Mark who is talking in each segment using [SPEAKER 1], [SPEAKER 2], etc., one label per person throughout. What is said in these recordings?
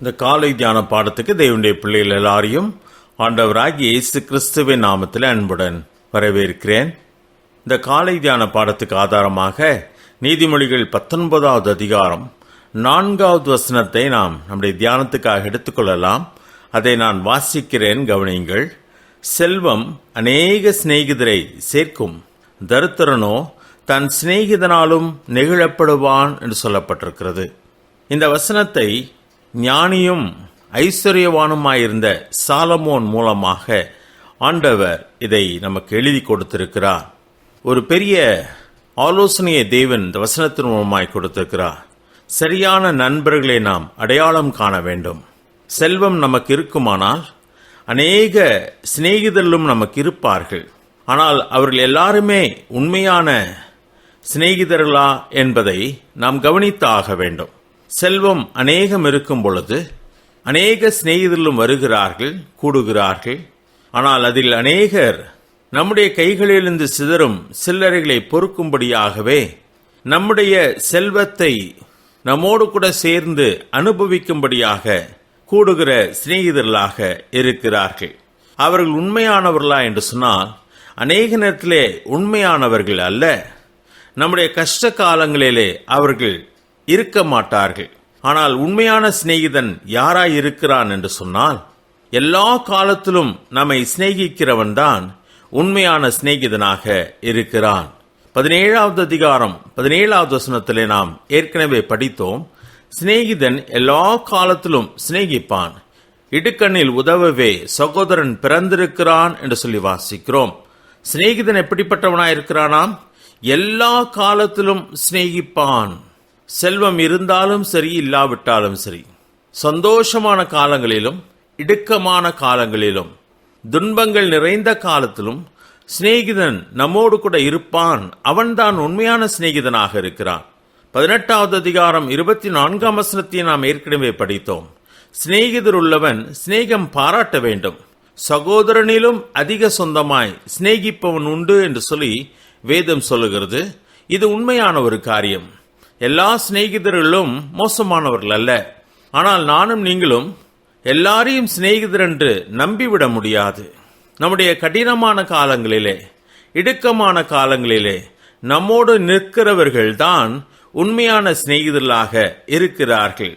[SPEAKER 1] இந்த காலை தியான பாடத்துக்கு தேவனுடைய பிள்ளைகள் எல்லாரையும் ஆண்டவராகிய இயேசு கிறிஸ்துவின் நாமத்தில் அன்புடன் வரவேற்கிறேன். இந்த காலை தியான பாடத்துக்கு ஆதாரமாக நீதிமொழிகள் பத்தொன்பதாவது அதிகாரம் நான்காவது வசனத்தை நாம் நம்முடைய தியானத்துக்காக எடுத்துக்கொள்ளலாம். அதை நான் வாசிக்கிறேன் கவனியுங்கள். செல்வம் அநேக சிநேகிதரை சேர்க்கும். தருத்திரனோ தன் சிநேகிதனாலும் நெகிழப்படுவான் என்று சொல்லப்பட்டிருக்கிறது. இந்த வசனத்தை ஞானியும் ஐஸ்வர்யவானுமாயிருந்த சாலமோன் மூலமாக ஆண்டவர் இதை நமக்கு எழுதி கொடுத்திருக்கிறார். ஒரு பெரிய ஆலோசனையை தேவன் இந்த வசனத்தின் மூலமாய் கொடுத்திருக்கிறார். சரியான நண்பர்களை நாம் அடையாளம் காண வேண்டும். செல்வம் நமக்கு இருக்குமானால் அநேக சிநேகிதர்களும் நமக்கு இருப்பார்கள். ஆனால் அவர்கள் எல்லாருமே உண்மையான சிநேகிதர்களா என்பதை நாம் கவனித்து ஆக வேண்டும். செல்வம் அநேகம் இருக்கும் பொழுது அநேக சிநேகிதர்களும் வருகிறார்கள் கூடுகிறார்கள். ஆனால் அதில் அநேகர் நம்முடைய கைகளிலிருந்து சிதறும் சில்லறைகளை பொறுக்கும்படியாகவே நம்முடைய செல்வத்தை நம்மோடு கூட சேர்ந்து அனுபவிக்கும்படியாக கூடுகிற சிநேகிதர்களாக இருக்கிறார்கள். அவர்கள் உண்மையானவர்களா என்று சொன்னால் அநேக நேரத்திலே உண்மையானவர்கள் அல்ல. நம்முடைய கஷ்ட காலங்களிலே அவர்கள் இருக்க மாட்டார்கள். ஆனால் உண்மையான சிநேகிதன் யாராய் இருக்கிறான் என்று சொன்னால் எல்லா காலத்திலும் நம்மை சிநேகிக்கிறவன் தான் உண்மையான சிநேகிதனாக இருக்கிறான். பதினேழாவது அதிகாரம் பதினேழாவது வசனத்திலே நாம் ஏற்கனவே படித்தோம் சிநேகிதன் எல்லா காலத்திலும் சிநேகிப்பான். இடுக்கண்ணில் உதவவே சகோதரன் பிறந்திருக்கிறான் என்று சொல்லி வாசிக்கிறோம். சிநேகிதன் எப்படிப்பட்டவனாயிருக்கிறானாம்? எல்லா காலத்திலும் சிநேகிப்பான். செல்வம் இருந்தாலும் சரி இல்லாவிட்டாலும் சரி சந்தோஷமான காலங்களிலும் இடுக்கமான காலங்களிலும் துன்பங்கள் நிறைந்த காலத்திலும் சிநேகிதன் நம்மோடு கூட இருப்பான். அவன்தான் உண்மையான சிநேகிதனாக இருக்கிறான். பதினெட்டாவது அதிகாரம் இருபத்தி நான்காம் வசனத்தை நாம் ஏற்கனவே படித்தோம். சிநேகிதர் உள்ளவன் சிநேகம் பாராட்ட வேண்டும். சகோதரனிலும் அதிக சொந்தமாய் சிநேகிப்பவன் உண்டு என்று சொல்லி வேதம் சொல்லுகிறது. இது உண்மையான ஒரு காரியம். எல்லா சிநேகிதர்களும் மோசமானவர்கள் அல்ல ஆனால் நானும் நீங்களும் எல்லாரையும் சிநேகிதர் என்று நம்பிவிட முடியாது. நம்முடைய கடினமான காலங்களிலே இடுக்கமான காலங்களிலே நம்மோடு நிற்கிறவர்கள் தான் உண்மையான சிநேகிதர்களாக இருக்கிறார்கள்.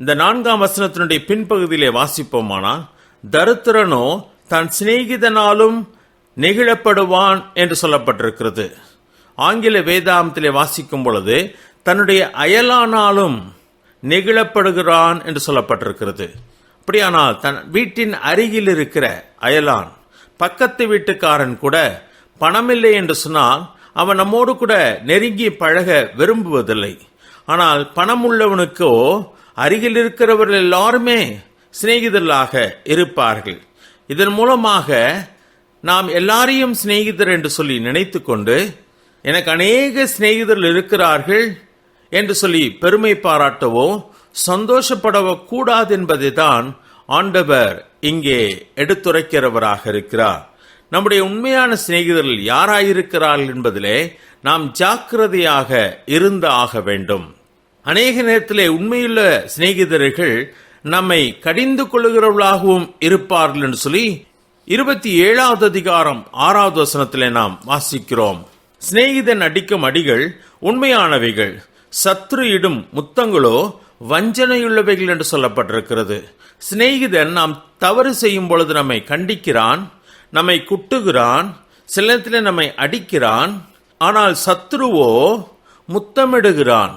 [SPEAKER 1] இந்த நான்காம் வசனத்தினுடைய பின்பகுதியிலே வாசிப்போமானால் தருத்திரனோ தன் சிநேகிதனாலும் நெகிழப்படுவான் என்று சொல்லப்பட்டிருக்கிறது. ஆங்கில வேதாந்தத்திலே வாசிக்கும் பொழுது தன்னுடைய அயலானாலும் நெகிழப்படுகிறான் என்று சொல்லப்பட்டிருக்கிறது. அப்படியானால் தன் வீட்டின் அருகில் இருக்கிற அயலான் பக்கத்து வீட்டுக்காரன் கூட பணமில்லை என்று சொன்னால் அவன் நம்மோடு கூட நெருங்கி பழக விரும்புவதில்லை. ஆனால் பணம் உள்ளவனுக்கோ அருகில் இருக்கிறவர்கள் எல்லாருமே சிநேகிதர்களாக இருப்பார்கள். இதன் மூலமாக நாம் எல்லாரையும் சிநேகிதர் என்று சொல்லி நினைத்து கொண்டு எனக்கு அநேக சிநேகிதர்கள் இருக்கிறார்கள் என்று சொல்லி பெருமை பாராட்டவோ சந்தோஷப்படவோ கூடாது என்பதை தான் ஆண்டவர் இங்கே எடுத்துரைக்கிறவராக இருக்கிறார். நம்முடைய உண்மையான சிநேகிதர்கள் யாராயிருக்கிறார்கள் என்பதிலே நாம் ஜாக்கிரதையாக இருந்து ஆக வேண்டும். அநேக நேரத்திலே உண்மையுள்ள சிநேகிதர்கள் நம்மை கடிந்து கொள்ளுகிறவர்களாகவும் இருப்பார்கள் என்று சொல்லி இருபத்தி ஏழாவது அதிகாரம் ஆறாவது வசனத்திலே நாம் வாசிக்கிறோம். சிநேகிதன் அடிக்கும் அடிகள் உண்மையானவைகள். சத்ரு இடும் முத்தங்களோ வஞ்சனையுள்ளவைகள் என்று சொல்லப்பட்டிருக்கிறது. சிநேகிதன் நாம் தவறு செய்யும் பொழுது நம்மை கண்டிக்கிறான் நம்மை குட்டுகிறான் சில நேரத்தில் நம்மை அடிக்கிறான் ஆனால் சத்ருவோ முத்தமிடுகிறான்.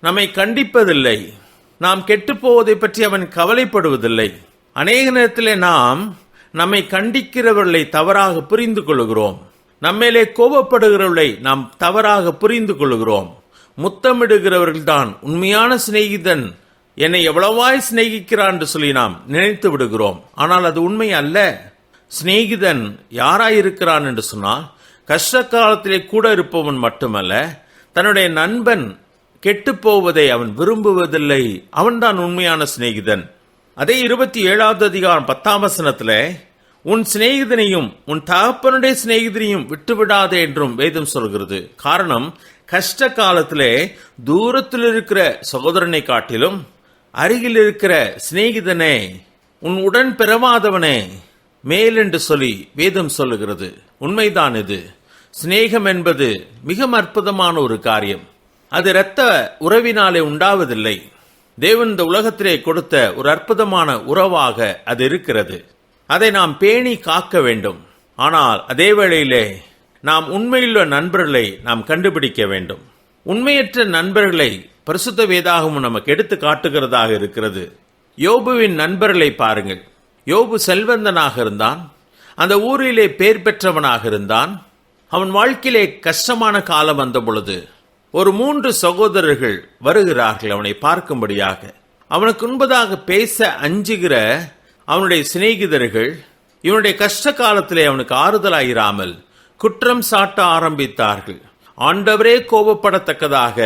[SPEAKER 1] நம்மை கண்டிப்பதில்லை. நாம் கெட்டுப்போவதை பற்றி அவன் கவலைப்படுவதில்லை. அநேக நேரத்தில் நாம் நம்மை கண்டிக்கிறவர்களை தவறாக புரிந்து கொள்கிறோம். நம்மேலே கோபப்படுகிறவர்களை நாம் தவறாக புரிந்து கொள்கிறோம். முத்தமிடுகிறவர்கள்தான். உண்மையான சிநேகிதன் என்னை எவ்வளவாய் சிநேகிக்கிறான் என்று சொல்லி நாம் நினைத்து விடுகிறோம். ஆனால் அது உண்மை அல்ல. சிநேகிதன் யாராயிருக்கிறான் என்று சொன்னால் கஷ்ட காலத்திலே கூட இருப்பவன் மட்டுமல்ல தன்னுடைய நண்பன் கெட்டுப் போவதை அவன் விரும்புவதில்லை. அவன்தான் உண்மையான சிநேகிதன். அதே இருபத்தி ஏழாவது அதிகாரம் பத்தாம் வசனத்தில் உன் சிநேகிதனையும் உன் தகப்பனுடைய சிநேகிதனையும் விட்டுவிடாதே என்றும் வேதம் சொல்கிறது. காரணம் கஷ்ட காலத்திலே தூரத்தில் இருக்கிற சகோதரனை காட்டிலும் அருகில் இருக்கிற சிநேகிதனே உன் உடன் பிறவாதவனே மேல் என்று சொல்லி வேதம் சொல்லுகிறது. உண்மைதான் இது. சிநேகம் என்பது மிக அற்புதமான ஒரு காரியம். அது இரத்த உறவினாலே உண்டாவதில்லை. தேவன் இந்த உலகத்திலே கொடுத்த ஒரு அற்புதமான உறவாக அது இருக்கிறது. அதை நாம் பேணி காக்க வேண்டும். ஆனால் அதே வேளையிலே நாம் உண்மையுள்ள நண்பர்களை நாம் கண்டுபிடிக்க வேண்டும். உண்மையற்ற நண்பர்களை பரிசுத்த வேதாகமும் நமக்கு எடுத்து காட்டுகிறதாக இருக்கிறது. யோபுவின் நண்பர்களை பாருங்கள். யோபு செல்வந்தனாக இருந்தான். அந்த ஊரிலே பேர் பெற்றவனாக இருந்தான். அவன் வாழ்க்கையிலே கஷ்டமான காலம் வந்த பொழுது ஒரு மூன்று சகோதரர்கள் வருகிறார்கள் அவனை பார்க்கும்படியாக. அவனுக்கு உண்பதாக பேச அஞ்சுகிற அவனுடைய சிநேகிதர்கள் இவனுடைய கஷ்ட காலத்திலே அவனுக்கு ஆறுதலாயிராமல் குற்றம் சாட்ட ஆரம்பித்தார்கள். ஆண்டவரே கோபப்படத்தக்கதாக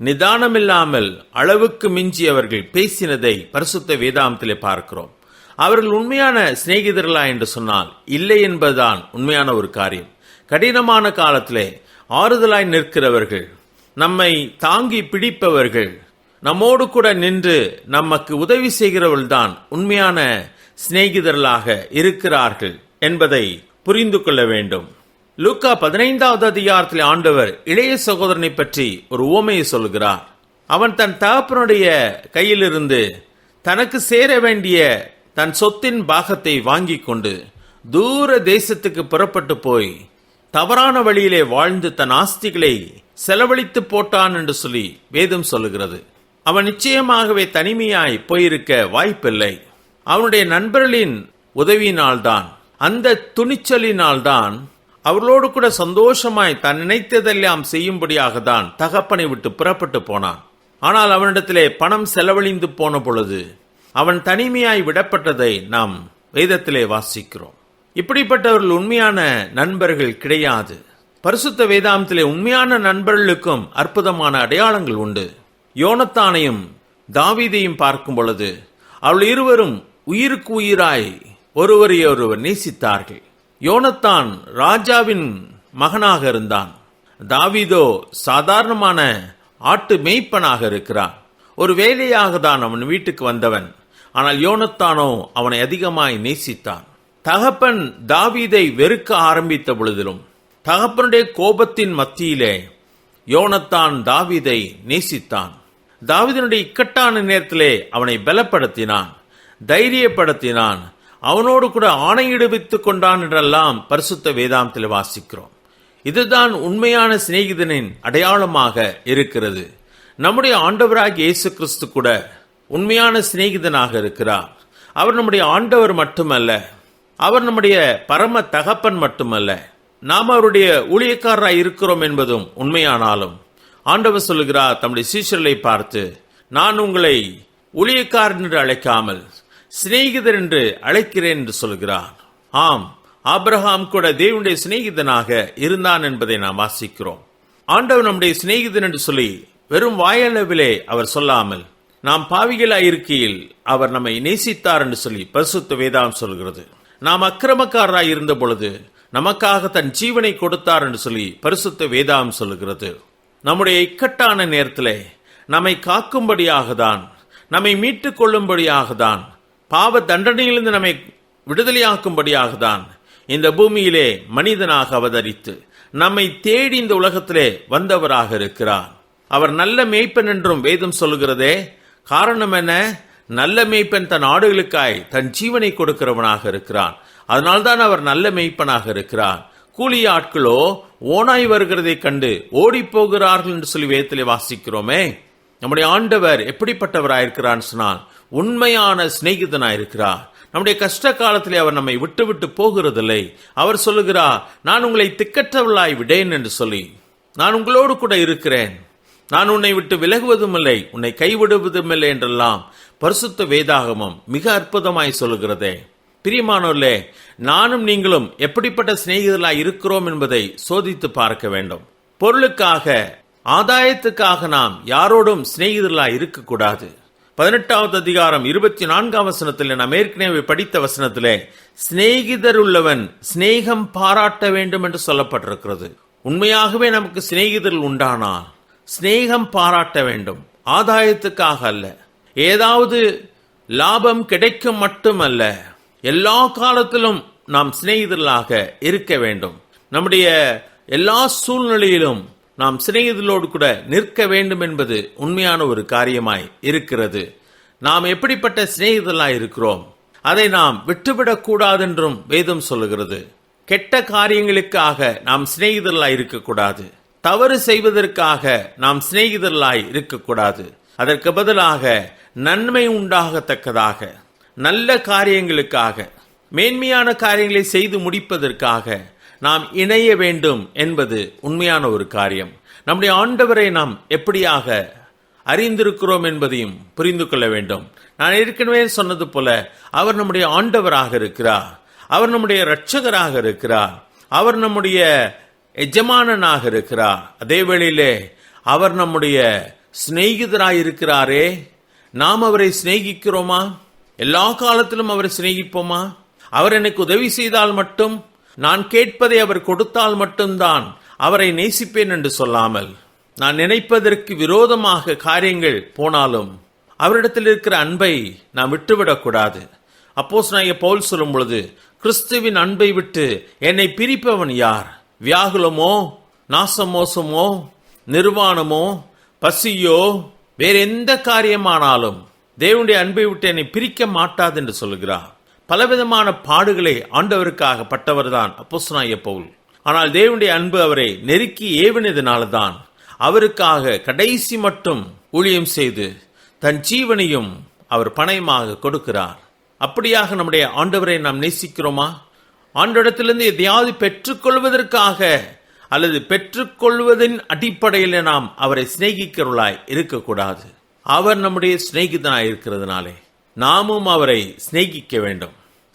[SPEAKER 1] நிதானமில்லாமல் அளவுக்கு மிஞ்சி அவர்கள் பேசினதை பரிசுத்த வேதாந்தத்திலே பார்க்கிறோம். அவர்கள் உண்மையான சிநேகிதர்களா என்று சொன்னால் இல்லை என்பதுதான் உண்மையான ஒரு காரியம். கடினமான காலத்திலே ஆறுதலாய் நிற்கிறவர்கள் நம்மை தாங்கி பிடிப்பவர்கள் நம்மோடு கூட நின்று நமக்கு உதவி செய்கிறவர்கள்தான் உண்மையான சிநேகிதர்களாக இருக்கிறார்கள் என்பதை புரிந்து கொள்ள வேண்டும். லூக்கா பதினைந்தாவது அதிகாரத்தில் ஆண்டவர் இளைய சகோதரனை பற்றி ஒரு உவமையை சொல்கிறார் அவன் தன் தகப்பனுடைய கையிலிருந்து தனக்கு சேர வேண்டிய தன் சொத்தின் பாகத்தை வாங்கி கொண்டு தூர தேசத்துக்கு புறப்பட்டு போய் தவறான வழியிலே வாழ்ந்து தன் ஆஸ்திகளை செலவழித்து போட்டான் என்று சொல்லி வேதம் சொல்லுகிறது. அவன் நிச்சயமாகவே தனிமையாய் போயிருக்க வாய்ப்பில்லை. அவனுடைய நண்பர்களின் உதவியினால்தான் அந்த துணிச்சலினால்தான் அவர்களோடு கூட சந்தோஷமாய் தான் நினைத்ததெல்லாம் செய்யும்படியாக தான் தகப்பனை விட்டு புறப்பட்டு போனான். ஆனால் அவனிடத்திலே பணம் செலவழிந்து போன பொழுது அவன் தனிமையாய் விடப்பட்டதை நாம் வேதத்திலே வாசிக்கிறோம். இப்படிப்பட்டவர்கள் உண்மையான நண்பர்கள் கிடையாது. பரிசுத்த வேதாந்தத்திலே உண்மையான நண்பர்களுக்கும் அற்புதமான அடையாளங்கள் உண்டு. யோனத்தானையும் தாவீதையும் பார்க்கும் பொழுது அவள் இருவரும் உயிருக்கு உயிராய் ஒருவரை ஒருவர் நேசித்தார்கள். யோனத்தான் ராஜாவின் மகனாக இருந்தான். தாவீதோ சாதாரணமான ஆட்டு மேய்ப்பனாக இருக்கிறான். ஒரு வேலையாக தான் அவன் வீட்டுக்கு வந்தவன். ஆனால் யோனத்தானோ அவனை அதிகமாய் நேசித்தான். தகப்பன் தாவீதை வெறுக்க ஆரம்பித்த பொழுதிலும் தகப்பனுடைய கோபத்தின் மத்தியிலே யோனத்தான் தாவீதை நேசித்தான். தாவீதனுடைய இக்கட்டான நேரத்திலே அவனை பலப்படுத்தினான் தைரியப்படுத்தினான் அவனோடு கூட ஆணையிடுவித்துக் கொண்டான் என்றெல்லாம் பரிசுத்த வேதாந்தில் வாசிக்கிறோம். இதுதான் உண்மையான சிநேகிதனின் அடையாளமாக இருக்கிறது. நம்முடைய ஆண்டவராக இயேசு கிறிஸ்து கூட உண்மையான சிநேகிதனாக இருக்கிறார். அவர் நம்முடைய ஆண்டவர் மட்டுமல்ல அவர் நம்முடைய பரம தகப்பன் மட்டுமல்ல நாம் அவருடைய ஊழியக்காரராக இருக்கிறோம் என்பதும் உண்மையானாலும் ஆண்டவர் சொல்லுகிறார் தம்முடைய சீஷர்களை பார்த்து நான் உங்களை ஊழியக்காரன் என்று அழைக்காமல் சிநேகிதர் என்று அழைக்கிறேன் என்று சொல்கிறான். ஆம் ஆபிரகாம் கூட தேவனுடைய சிநேகிதனாக இருந்தான் என்பதை நாம் வாசிக்கிறோம். ஆண்டவர் நம்முடைய சிநேகிதன் என்று சொல்லி வெறும் வாயளவிலே அவர் சொல்லாமல் நாம் பாவிகளாக இருக்கையில் அவர் நம்மை நேசித்தார் என்று சொல்லி பரிசுத்த வேதாம் சொல்கிறது. நாம் அக்கிரமக்காரராய் இருந்த பொழுது நமக்காக தன் ஜீவனை கொடுத்தார் என்று சொல்லி பரிசுத்த வேதாம் சொல்லுகிறது நம்முடைய இக்கட்டான நேரத்திலே நம்மை காக்கும்படியாக தான் நம்மை மீட்டுக் கொள்ளும்படியாக தான் பாவ தண்டனையிலிருந்து நம்மை விடுதலையாக்கும்படியாக தான் இந்த பூமியிலே மனிதனாக அவதரித்து நம்மை தேடி இந்த உலகத்திலே வந்தவராக இருக்கிறார். அவர் நல்ல மேய்ப்பன் என்றும் வேதம் சொல்லுகிறதே. காரணம் என்ன? நல்ல மேய்ப்பன் தன் ஆடுகளுக்காய் தன் ஜீவனை கொடுக்கிறவனாக இருக்கிறான். அதனால்தான் அவர் நல்ல மேய்ப்பனாக இருக்கிறார். கூலி ஆட்களோ ஓனாய் வருகிறதை கண்டு ஓடி போகிறார்கள் என்று சொல்லி வேதத்திலே வாசிக்கிறோமே. நம்முடைய ஆண்டவர் எப்படிப்பட்டவராயிருக்கிறான்னு சொன்னால் உண்மையான சிநேகிதனாயிருக்கிறார். நம்முடைய கஷ்ட காலத்திலே அவர் நம்மை விட்டு விட்டு போகிறதில்லை. அவர் சொல்லுகிறார் நான் உங்களை திக்கற்றவளாய் விடேன் என்று சொல்லி நான் உங்களோடு கூட இருக்கிறேன். நான் உன்னை விட்டு விலகுவதும் இல்லை உன்னை கைவிடுவதும் இல்லை என்றெல்லாம் பரிசுத்த வேதாகமம் மிக அற்புதமாய் சொல்லுகிறதே. பிரியமானோர்களே நானும் நீங்களும் எப்படிப்பட்ட சிநேகிதர்களாய் இருக்கிறோம் என்பதை சோதித்து பார்க்க வேண்டும். பொருளுக்காக ஆதாயத்துக்காக நாம் யாரோடும் சிநேகிதர்களாய் இருக்கக்கூடாது. பதினெட்டாவது அதிகாரம் இருபத்தி நான்காம் வசனத்தில் நாம் ஏற்கனவே படித்த வசனத்திலே சிநேகிதர் உள்ளவன் சிநேகம் பாராட்ட வேண்டும் என்று சொல்லப்பட்டிருக்கிறது. உண்மையாகவே நமக்கு சிநேகிதர்கள் உண்டானால் சிநேகம் பாராட்ட வேண்டும். ஆதாயத்துக்காக அல்ல. ஏதாவது லாபம் கிடைக்கும் மட்டுமல்ல எல்லா காலத்திலும் நாம் சிநேகிதர்களாக இருக்க வேண்டும். நம்முடைய எல்லா சூழ்நிலையிலும் நாம் சிநேகிதலோடு கூட நிற்க வேண்டும் என்பது உண்மையான ஒரு காரியமாய் இருக்கிறது. நாம் எப்படிப்பட்ட சிநேகிதலாய் இருக்கிறோம்? அதை நாம் விட்டுவிடக்கூடாதென்றும் வேதம் சொல்லுகிறது. கெட்ட காரியங்களுக்காக நாம் சிநேகிதலாய் இருக்கக்கூடாது. தவறு செய்வதற்காக நாம் சிநேகிதலாய் இருக்கக்கூடாது. அதற்கு பதிலாக நன்மை உண்டாகத்தக்கதாக நல்ல காரியங்களுக்காக மேன்மையான காரியங்களை செய்து முடிப்பதற்காக நாம் இணைய வேண்டும் என்பது உண்மையான ஒரு காரியம். நம்முடைய ஆண்டவரை நாம் எப்படியாக அறிந்திருக்கிறோம் என்பதையும் புரிந்து கொள்ள வேண்டும். நான் ஏற்கனவே சொன்னது போல அவர் நம்முடைய ஆண்டவராக இருக்கிறார். அவர் நம்முடைய இரட்சகராக இருக்கிறார். அவர் நம்முடைய எஜமானனாக இருக்கிறார். அதே வேளையிலே அவர் நம்முடைய சிநேகிதராக இருக்கிறாரே. நாம் அவரை சிநேகிக்கிறோமா? எல்லா காலத்திலும் அவரை சிநேகிப்போமா? அவர் எனக்கு உதவி செய்தால் மட்டும் நான் கேட்பதை அவர் கொடுத்தால் மட்டும்தான் அவரை நேசிப்பேன் என்று சொல்லாமல். நான் நினைப்பதற்கு விரோதமாக காரியங்கள் போனாலும் அவரிடத்தில் இருக்கிற அன்பை நாம் விட்டுவிடக்கூடாது அப்போஸ் நான் பவுல் சொல்லும் பொழுது கிறிஸ்துவின் அன்பை விட்டு என்னை பிரிப்பவன் யார்? வியாகுலமோ நாசமோசமோ நிர்வாணமோ பசியோ வேற எந்த காரியமானாலும் தேவனுடைய அன்பை விட்டு என்னை பிரிக்க மாட்டாது என்று சொல்கிறார் பலவிதமான பாடுகளை ஆண்டவருக்காக பட்டவர்தான். அப்போஸ்தலனாகிய பவுல். ஆனால் தேவனுடைய அன்பு அவரை நெருக்கி ஏவினதினால்தான் அவருக்காக கடைசி மட்டும் ஊழியம் செய்து தன் ஜீவனையும் அவர் பணயமாக கொடுக்கிறார். அப்படியாக நம்முடைய ஆண்டவரை நாம் நேசிக்கிறோமா? ஆண்டவரிடத்திலிருந்து எதையாவது பெற்றுக்கொள்வதற்காக அல்லது பெற்றுக்கொள்வதின் அடிப்படையில் நாம் அவரை சிநேகிக்கிறவர்களாய் இருக்கக்கூடாது. அவர் நம்முடைய சிநேகிதனாய் இருக்கிறதுனாலே நாமும் அவரை சிநேகிக்க வேண்டும்.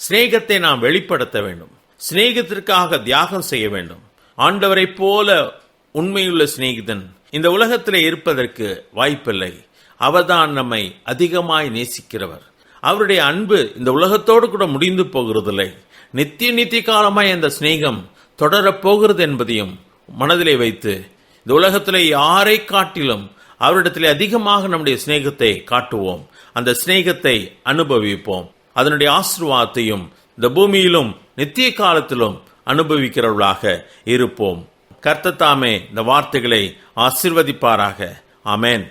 [SPEAKER 1] சிநேகத்தை நாம் வெளிப்படுத்த வேண்டும். சிநேகத்திற்காக தியாகம் செய்ய வேண்டும். ஆண்டவரைப் போல உண்மையுள்ள சிநேகிதன் இந்த உலகத்தில் இருப்பதற்கு வாய்ப்பில்லை. அவர்தான் நம்மை அதிகமாய் நேசிக்கிறவர். அவருடைய அன்பு இந்த உலகத்தோடு கூட முடிந்து போகிறதில்லை. நித்திய நித்திய காலமாய் அந்த சிநேகம் தொடரப்போகிறது என்பதையும் மனதிலே வைத்து இந்த உலகத்திலே யாரை காட்டிலும் அவரிடத்திலே அதிகமாக நம்முடைய சிநேகத்தை காட்டுவோம். அந்த சிநேகத்தை அனுபவிப்போம். அதனுடைய ஆசிர்வாதத்தையும் இந்த பூமியிலும் நித்திய காலத்திலும் அனுபவிக்கிறவர்களாக இருப்போம். கர்த்தத்தாமே இந்த வார்த்தைகளை ஆசிர்வதிப்பாராக. அமேன்